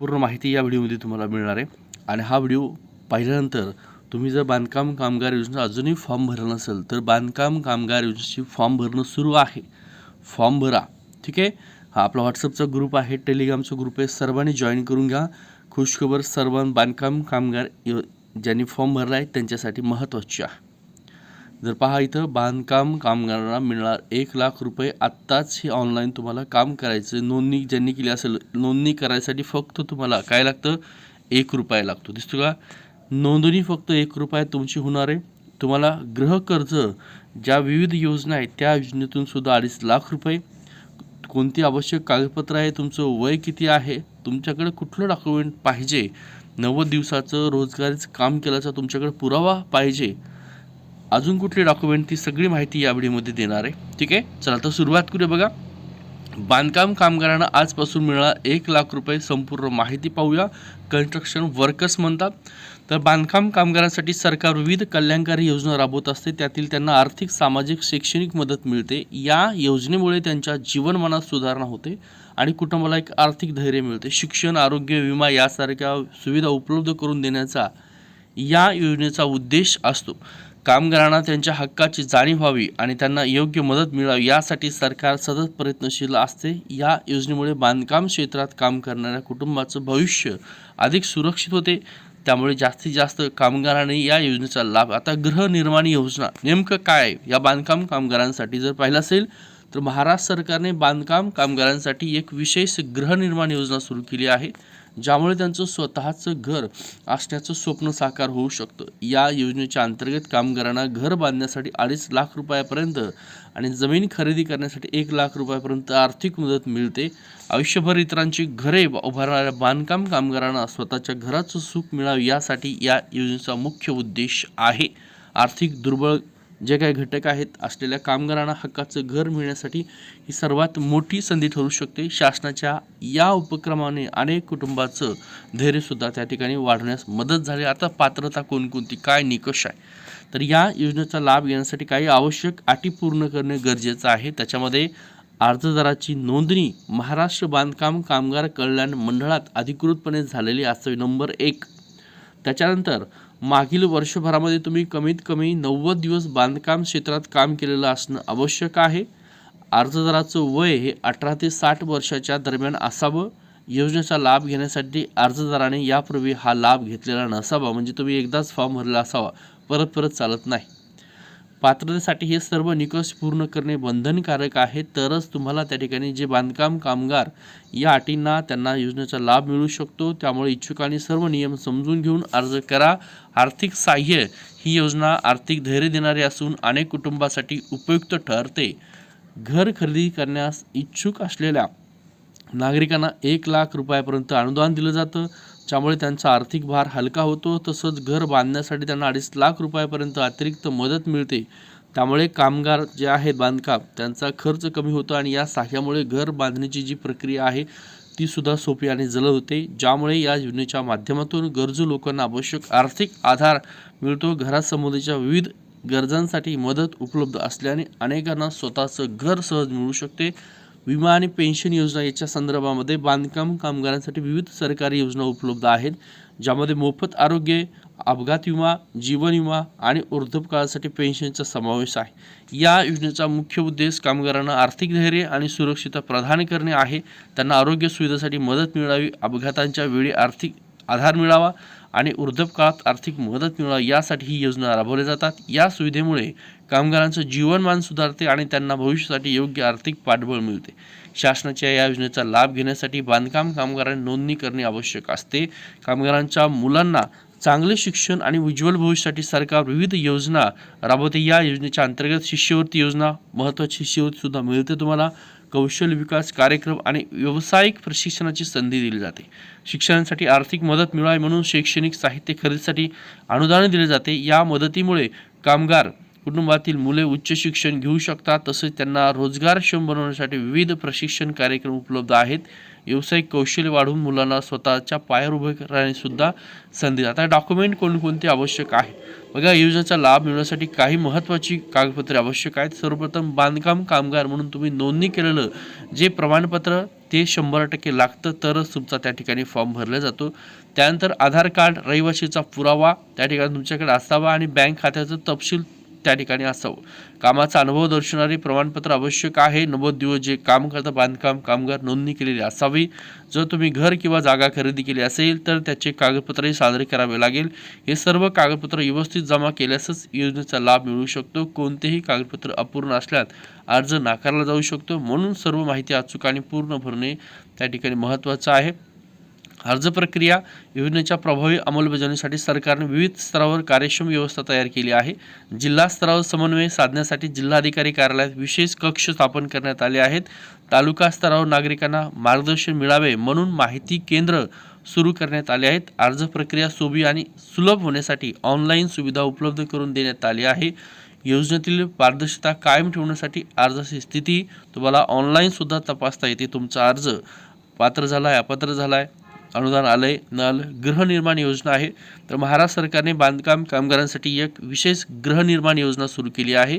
पूर्ण माहिती या व्हिडिओमध्ये तुम्हाला मिळणार आहे. आणि हा व्हिडिओ पाहिल्यानंतर तुम्ही जर बांधकाम कामगार योजना अजूनही फॉर्म भरला नसेल तर बांधकाम कामगार योजनेची फॉर्म भरणं सुरू आहे. फॉर्म भरा. ठीक आहे? हा आपला व्हॉट्सअपचा ग्रुप आहे टेलिग्रामचा ग्रुप आहे. सर्वांनी जॉईन करून घ्या. खुशखबर सर्व बांधकाम कामगार यो ज्यांनी फॉर्म भरला आहे त्यांच्यासाठी महत्त्वाची आहे. जर पहा इथं बांधकाम कामगारांना मिळणार एक लाख रुपये. आत्ताच हे ऑनलाईन तुम्हाला काम करायचं नोंदणी ज्यांनी केली असेल नोंदणी करायसाठी फक्त तुम्हाला काय लागतं? एक रुपया लागतो. दिसतो का? नोंदणी फक्त एक रुपया तुमची होणार आहे. तुम्हाला गृहकर्ज ज्या विविध योजना आहेत त्या योजनेतून सुद्धा अडीच लाख रुपये. कोणती आवश्यक कागदपत्र आहे? तुमचं वय किती आहे? तुमच्याकडे कुठलं डॉक्युमेंट पाहिजे? नव्वद दिवसाचं रोजगारीचं काम केल्याचा तुमच्याकडे पुरावा पाहिजे. अजून कुठले डॉक्युमेंट ती सगळी माहिती या व्हिडिओमध्ये देणार आहे. ठीक आहे? चला तर सुरुवात करूया बघा. बांधकाम कामगारांना आजपासून मिळणार एक लाख रुपये संपूर्ण माहिती पाहूया. कन्स्ट्रक्शन वर्कर्स म्हणतात. तर बांधकाम कामगारांसाठी सरकार विविध कल्याणकारी योजना राबवत असते. त्यातील त्यांना आर्थिक सामाजिक शैक्षणिक मदत मिळते. या योजनेमुळे त्यांच्या जीवनमानात सुधारणा होते आणि कुटुंबाला एक आर्थिक धैर्य मिळते. शिक्षण आरोग्य विमा यासारख्या सुविधा उपलब्ध करून देण्याचा या योजनेचा उद्देश असतो. कामगारांना त्यांच्या हक्काची जाणीव व्हावी आणि त्यांना योग्य मदत मिळावी यासाठी सरकार सतत प्रयत्नशील असते. या योजनेमुळे बांधकाम क्षेत्रात काम करणाऱ्या कुटुंबाचं भविष्य अधिक सुरक्षित होते. त्यामुळे जास्तीत जास्त कामगारांनी या योजनेचा लाभ. आता गृहनिर्माण योजना नेमकं काय? या बांधकाम कामगारांसाठी जर पाहिलं असेल तर महाराष्ट्र सरकारने बांधकाम कामगारांसाठी एक विशेष गृहनिर्माण योजना सुरू केली आहे. ज्यामुळे त्यांचं स्वतःचं घर असण्याचं स्वप्न साकार होऊ शकतं. या योजनेच्या अंतर्गत कामगारांना घर बांधण्यासाठी अडीच लाख रुपयापर्यंत आणि जमीन खरेदी करण्यासाठी एक लाख रुपयापर्यंत आर्थिक मदत मिळते. आयुष्यभर इतरांची घरे उभारणाऱ्या बांधकाम कामगारांना स्वतःच्या घराचं सुख मिळावं यासाठी या योजनेचा मुख्य उद्देश आहे. आर्थिक दुर्बळ जे काही घटक आहेत असलेल्या कामगारांना हक्काचं घर मिळण्यासाठी ही सर्वात मोठी संधी ठरू शकते. शासनाच्या या उपक्रमाने अनेक कुटुंबाचं धैर्यसुद्धा त्या ठिकाणी वाढवण्यास मदत झाली. आता पात्रता कोणकोणती काय निकष आहे? तर या योजनेचा लाभ घेण्यासाठी काही आवश्यक अटी पूर्ण करणे गरजेचं आहे. त्याच्यामध्ये अर्जदाराची नोंदणी महाराष्ट्र बांधकाम कामगार कल्याण मंडळात अधिकृतपणे झालेली असावी नंबर एक. त्याच्यानंतर मागील वर्षभरामध्ये तुम्ही कमीत कमी नव्वद दिवस बांधकाम क्षेत्रात काम केलेलं असणं आवश्यक आहे. अर्जदाराचं वय हे अठरा ते साठ वर्षाच्या दरम्यान असावं. योजनेचा लाभ घेण्यासाठी अर्जदाराने यापूर्वी हा लाभ घेतलेला नसावा. म्हणजे तुम्ही एकदाच फॉर्म भरला असावा. परत परत चालत नाही. पात्रतेसाठी हे सर्व निकष पूर्ण करणे बंधनकारक आहे. तरच तुम्हाला त्या ठिकाणी जे बांधकाम कामगार या अटींना त्यांना योजनेचा लाभ मिळू शकतो. त्यामुळे इच्छुकांनी सर्व नियम समजून घेऊन अर्ज करा. आर्थिक साह्य ही योजना आर्थिक धैर्य देणारी असून अनेक कुटुंबासाठी उपयुक्त ठरते. घर खरेदी करण्यास इच्छुक असलेल्या नागरिकांना एक लाख रुपयापर्यंत अनुदान दिलं जातं. ज्यामुळे त्यांचा आर्थिक भार हलका होतो तसंच घर बांधण्यासाठी त्यांना अडीच लाख रुपयापर्यंत अतिरिक्त मदत मिळते. त्यामुळे कामगार जे आहेत बांधकाम त्यांचा खर्च कमी होतो आणि या साह्यामुळे घर बांधण्याची जी प्रक्रिया आहे ती सुद्धा सोपी आणि जलद होते. ज्यामुळे या योजनेच्या माध्यमातून गरजू लोकांना आवश्यक आर्थिक आधार मिळतो. घरासंबंधीच्या विविध गरजांसाठी मदत उपलब्ध असल्याने अनेकांना स्वतःचं घर सहज मिळू शकते. विमा आणि पेन्शन योजना याच्या संदर्भामध्ये बांधकाम कामगारांसाठी विविध सरकारी योजना उपलब्ध आहेत ज्यामध्ये मोफत आरोग्य अपघात विमा जीवन विमा आणि वृद्धपकाळासाठी पेन्शनचा समावेश आहे. या योजनेचा मुख्य उद्देश कामगारांना आर्थिक धैर्य आणि सुरक्षितता प्रदान करणे आहे. त्यांना आरोग्य सुविधेसाठी मदत मिळावी अपघातांच्या वेळी आर्थिक आधार मिळावा आणि वृद्धपकाळात आर्थिक मदत मिळवा यासाठी ही योजना राबवल्या जातात. या सुविधेमुळे कामगारांचं जीवनमान सुधारते आणि त्यांना भविष्यासाठी योग्य आर्थिक पाठबळ मिळते. शासनाच्या या योजनेचा लाभ घेण्यासाठी बांधकाम कामगारांनी नोंदणी करणे आवश्यक असते. कामगारांच्या मुलांना चांगले शिक्षण आणि उज्ज्वल भविष्यासाठी सरकार विविध योजना राबवते. या योजनेच्या अंतर्गत शिष्यवृत्ती योजना महत्त्वाची शिष्यवृत्तीसुद्धा मिळते तुम्हाला. कौशल्य विकास कार्यक्रम आणि व्यावसायिक प्रशिक्षणाची संधी दिली जाते. शिक्षणासाठी आर्थिक मदत मिळावी म्हणून शैक्षणिक साहित्य खरेदीसाठी अनुदान दिले जाते. या मदतीमुळे कामगार कुटुंबातील मुले उच्च शिक्षण घेऊ शकतात. तसेच त्यांना रोजगारक्षम बनवण्यासाठी विविध प्रशिक्षण कार्यक्रम उपलब्ध आहेत. व्यावसायिक कौशल्य वाढवून मुलांना स्वतःच्या पायावर उभे करण्यासुद्धा संधी आता डॉक्युमेंट कोणकोणते आवश्यक आहे? बघा योजनेचा लाभ मिळवण्यासाठी काही महत्त्वाची कागदपत्रे आवश्यक आहेत. सर्वप्रथम बांधकाम कामगार म्हणून तुम्ही नोंदणी केलेलं जे प्रमाणपत्र ते शंभर टक्के लागतं तरच तुमचा त्या ठिकाणी फॉर्म भरला जातो. त्यानंतर आधार कार्ड रहिवाशीचा पुरावा त्या ठिकाणी तुमच्याकडे असावा आणि बँक खात्याचं तपशील त्या ठिकाणी असावं. कामाचा अनुभव दर्शवणारे प्रमाणपत्र आवश्यक आहे. नव्वद दिवस जे काम करता बांधकाम कामगार नोंदणी केलेली असावी. जर तुम्ही घर किंवा जागा खरेदी केली असेल तर त्याचे कागदपत्रही सादर करावे लागेल. हे सर्व कागदपत्र व्यवस्थित जमा केल्यासच योजनेचा लाभ मिळू शकतो. कोणतेही कागदपत्र अपूर्ण असल्यास अर्ज नाकारला जाऊ शकतो. म्हणून सर्व माहिती अचूक आणि पूर्ण भरणे त्या ठिकाणी महत्त्वाचं आहे. अर्ज प्रक्रिया योजनेच्या प्रभावी अंमलबजावणीसाठी सरकारने विविध स्तरावर कार्यक्षम व्यवस्था तयार केली आहे. जिल्हा स्तरावर समन्वय साधण्यासाठी जिल्हाधिकारी कार्यालयात विशेष कक्ष स्थापन करण्यात आले आहेत. तालुका स्तरावर नागरिकांना मार्गदर्शन मिळावे म्हणून माहिती केंद्र सुरू करण्यात आले आहेत. अर्ज प्रक्रिया सोपी आणि सुलभ होण्यासाठी ऑनलाईन सुविधा उपलब्ध करून देण्यात आली आहे. योजनेतील पारदर्शकता कायम ठेवण्यासाठी अर्जाची स्थिती तुम्हाला ऑनलाईनसुद्धा तपासता येते. तुमचा अर्ज पात्र झाला आहे अपात्र झाला आहे अनुदान आलंय न आलं गृहनिर्माण योजना आहे. तर महाराष्ट्र सरकारने बांधकाम कामगारांसाठी एक विशेष गृहनिर्माण योजना सुरू केली आहे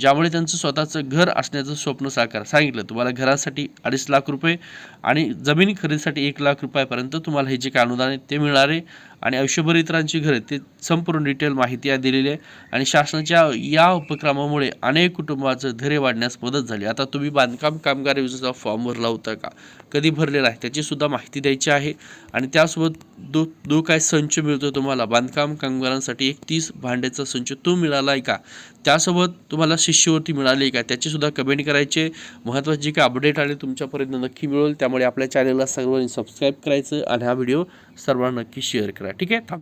ज्यामुळे त्यांचं स्वतःचं घर असण्याचं स्वप्न साकार. सांगितलं तुम्हाला घरासाठी अडीच लाख रुपये आणि जमीन खरेदीसाठी एक लाख रुपयापर्यंत तुम्हाला हे जे काय अनुदान आहे ते मिळणार आहे. आणि आयुष्यभर इतरांची घरे ते संपूर्ण डिटेल माहिती या दिलेली आहे. आणि शासनाच्या या उपक्रमामुळे अनेक कुटुंबाचं धैर्य वाढण्यास मदत झाली. आता तुम्ही बांधकाम कामगार योजनेचा फॉर्म भरला होता का? कधी भरलेला आहे त्याचीसुद्धा माहिती द्यायची आहे. आणि त्यासोबत दो दो काय संच मिळतो तुम्हाला? बांधकाम कामगारांसाठी एक तीस भांड्याचा संच तो मिळाला आहे का? त्यासोबत तुम्हाला शिष्यवृत्ती मिळाली आहे का त्याचीसुद्धा कमेंट करायचे महत्त्वाचे जे काय अपडेट आले तुमच्यापर्यंत नक्की मिळेल. त्यामुळे आपल्या चॅनलला सर्वांनी सबस्क्राईब करायचं आणि हा व्हिडिओ सर्वांना नक्की शेअर करा ठीक आहे थांब